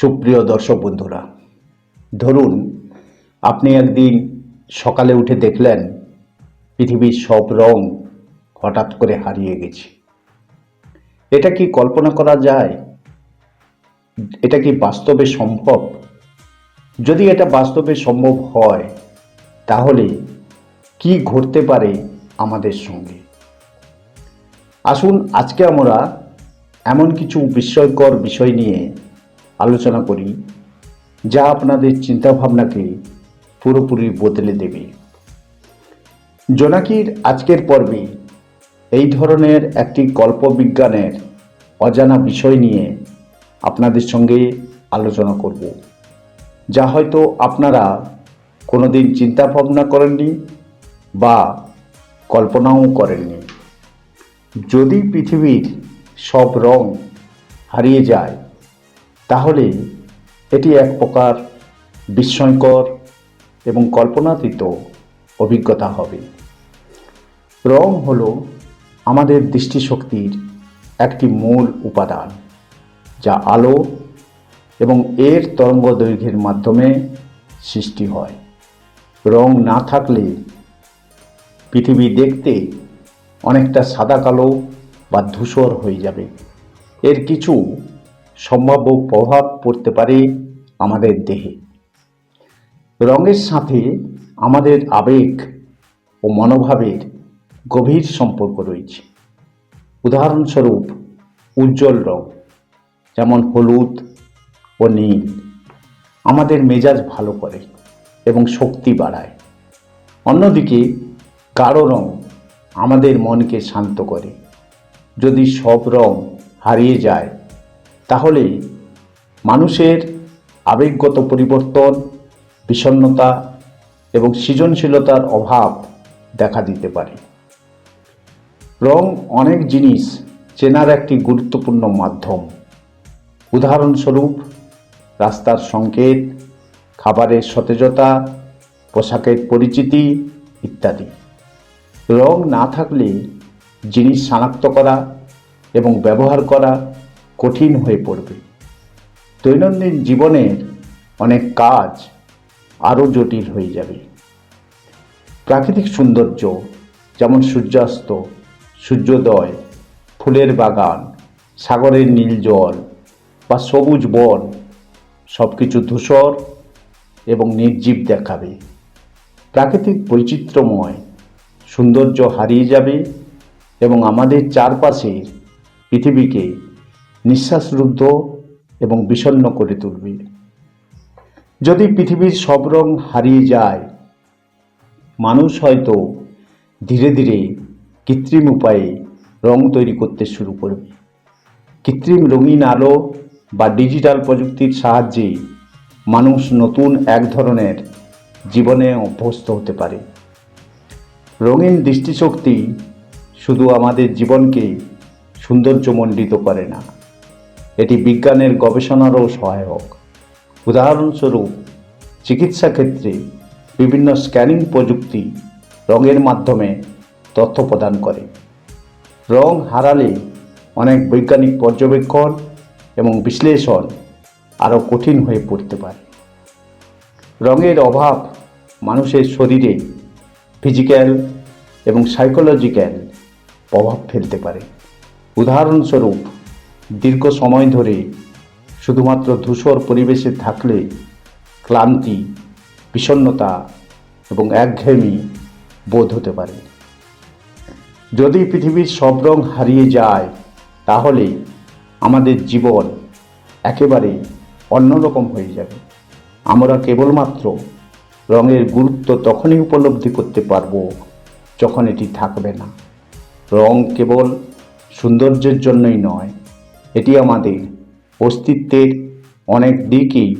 সুপ্রিয় দর্শক বন্ধুরা, ধরুন আপনি একদিন সকালে উঠে দেখলেন পৃথিবীর সব রং হঠাৎ করে হারিয়ে গেছে। এটা কি কল্পনা করা যায়? এটা কি বাস্তবে সম্ভব? যদি এটা বাস্তবে সম্ভব হয়, তাহলে কি ঘটতে পারে আমাদের সঙ্গে? আসুন আজকে আমরা এমন কিছু বিস্ময়কর বিষয় নিয়ে আলোচনা করি, যা আপনাদের চিন্তাভাবনাকে পুরোপুরি বদলে দেবে। জোনাকির আজকের পর্বে এই ধরনের একটি কল্পবিজ্ঞানের অজানা বিষয় নিয়ে আপনাদের সঙ্গে আলোচনা করব, যা হয়তো আপনারা কোনোদিন চিন্তা ভাবনা করেননি বা কল্পনাও করেননি। যদি পৃথিবীর সব রং হারিয়ে যায় তাহলে এটি এক প্রকার বিস্ময়কর এবং কল্পনাতীত অভিজ্ঞতা হবে। রং হল আমাদের দৃষ্টিশক্তির একটি মূল উপাদান, যা আলো এবং এর তরঙ্গ দৈর্ঘ্যের মাধ্যমে সৃষ্টি হয়। রং না থাকলে পৃথিবী দেখতে অনেকটা সাদা কালো বা ধূসর হয়ে যাবে। এর কিছু সম্ভাব্য প্রভাব পড়তে পারে আমাদের দেহে। রঙের সাথে আমাদের আবেগ ও মনোভাবের গভীর সম্পর্ক রয়েছে। উদাহরণস্বরূপ, উজ্জ্বল রং, যেমন হলুদ ও নীল, আমাদের মেজাজ ভালো করে এবং শক্তি বাড়ায়। অন্যদিকে, গাঢ় রং আমাদের মনকে শান্ত করে। যদি সব রং হারিয়ে যায় তাহলে মানুষের আবেগগত পরিবর্তন, বিষণ্ণতা এবং সৃজনশীলতার অভাব দেখা দিতে পারে। রং অনেক জিনিস চেনার একটি গুরুত্বপূর্ণ মাধ্যম। উদাহরণস্বরূপ, রাস্তার সংকেত, খাবারের সতেজতা, পোশাকের পরিচিতি ইত্যাদি। রং না থাকলে জিনিস শনাক্ত করা এবং ব্যবহার করা কঠিন হয়ে পড়বে। দৈনন্দিন জীবনের অনেক কাজ আরও জটিল হয়ে যাবে। প্রাকৃতিক সৌন্দর্য, যেমন সূর্যাস্ত, সূর্যোদয়, ফুলের বাগান, সাগরের নীল জল বা সবুজ বন সব কিছু ধূসর এবং নির্জীব দেখাবে। প্রাকৃতিক বৈচিত্র্যময় সৌন্দর্য হারিয়ে যাবে এবং আমাদের চারপাশের পৃথিবীকে নিঃশ্বাসরুদ্ধ এবং বিষণ্ণ করে তুলবে। যদি পৃথিবীর সব রং হারিয়ে যায়, মানুষ হয়তো ধীরে ধীরে কৃত্রিম উপায়ে রং তৈরি করতে শুরু করবে। কৃত্রিম রঙিন আলো বা ডিজিটাল প্রযুক্তির সাহায্যে মানুষ নতুন এক ধরনের জীবনে অভ্যস্ত হতে পারে। রঙিন দৃষ্টিশক্তি শুধু আমাদের জীবনকে সৌন্দর্যমণ্ডিত করে না এটি বিজ্ঞানের গবেষণারও সহায়ক। উদাহরণস্বরূপ, চিকিৎসা ক্ষেত্রে বিভিন্ন স্ক্যানিং প্রযুক্তি রঙের মাধ্যমে তথ্য প্রদান করে। রং হারালে অনেক বৈজ্ঞানিক পর্যবেক্ষণ এবং বিশ্লেষণ আরও কঠিন হয়ে পড়তে পারে। রঙের অভাব মানুষের শরীরে ফিজিক্যাল এবং সাইকোলজিক্যাল প্রভাব ফেলতে পারে। উদাহরণস্বরূপ দীর্ঘ সময় ধরে শুধুমাত্র ধূসর পরিবেশে থাকলে ক্লান্তি, বিষণ্ণতা এবং একঘেয়েমি বোধ হতে পারে। যদি পৃথিবীর সব রং হারিয়ে যায়, তাহলে আমাদের জীবন একেবারে অন্যরকম হয়ে যাবে। আমরা কেবলমাত্র রঙের গুরুত্ব তখনই উপলব্ধি করতে পারব যখন এটি থাকবে না। রং কেবল সৌন্দর্যের জন্যই নয় এটি আমাদের অস্তিত্বের অনেক দিকেই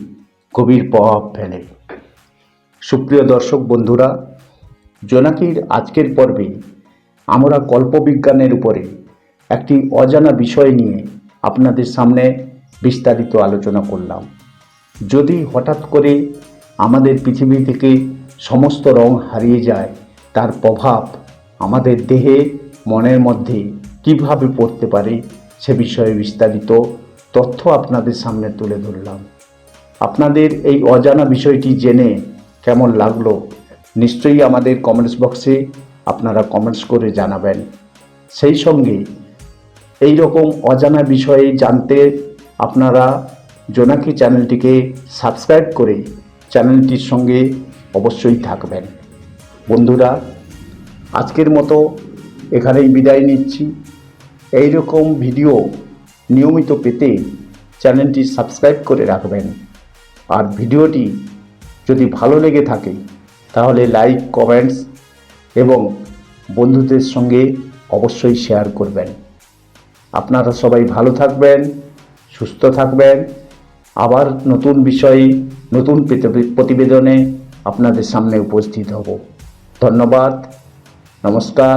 গভীর প্রভাব ফেলে। সুপ্রিয় দর্শক বন্ধুরা, জোনাকির আজকের পর্বে আমরা কল্পবিজ্ঞানের উপরে একটি অজানা বিষয় নিয়ে আপনাদের সামনে বিস্তারিত আলোচনা করলাম। যদি হঠাৎ করে আমাদের পৃথিবী থেকে সমস্ত রং হারিয়ে যায়, তার প্রভাব আমাদের দেহে, মনের মধ্যে কীভাবে পড়তে পারে? সে বিষয়ে বিস্তারিত তথ্য আপনাদের সামনে তুলে ধরলাম। আপনাদের এই অজানা বিষয়টি জেনে কেমন লাগল, নিশ্চয়ই আমাদের কমেন্টস বক্সে আপনারা কমেন্টস করে জানাবেন। সেই সঙ্গে এই রকম অজানা বিষয়ে জানতে আপনারা জোনাকি চ্যানেলটিকে সাবস্ক্রাইব করে চ্যানেলটির সঙ্গে অবশ্যই থাকবেন। বন্ধুরা, আজকের মতো এখানেই বিদায় নিচ্ছি। এই রকম ভিডিও নিয়মিত পেতে চ্যানেলটি সাবস্ক্রাইব করে রাখবেন। আর ভিডিওটি যদি ভালো লেগে থাকে, তাহলে লাইক, কমেন্টস এবং বন্ধুদের সঙ্গে অবশ্যই শেয়ার করবেন। আপনারা সবাই ভালো থাকবেন, সুস্থ থাকবেন। আবার নতুন বিষয়ে, নতুন প্রতিবে- প্রতিবেদনে আপনাদের সামনে উপস্থিত হব। ধন্যবাদ, নমস্কার।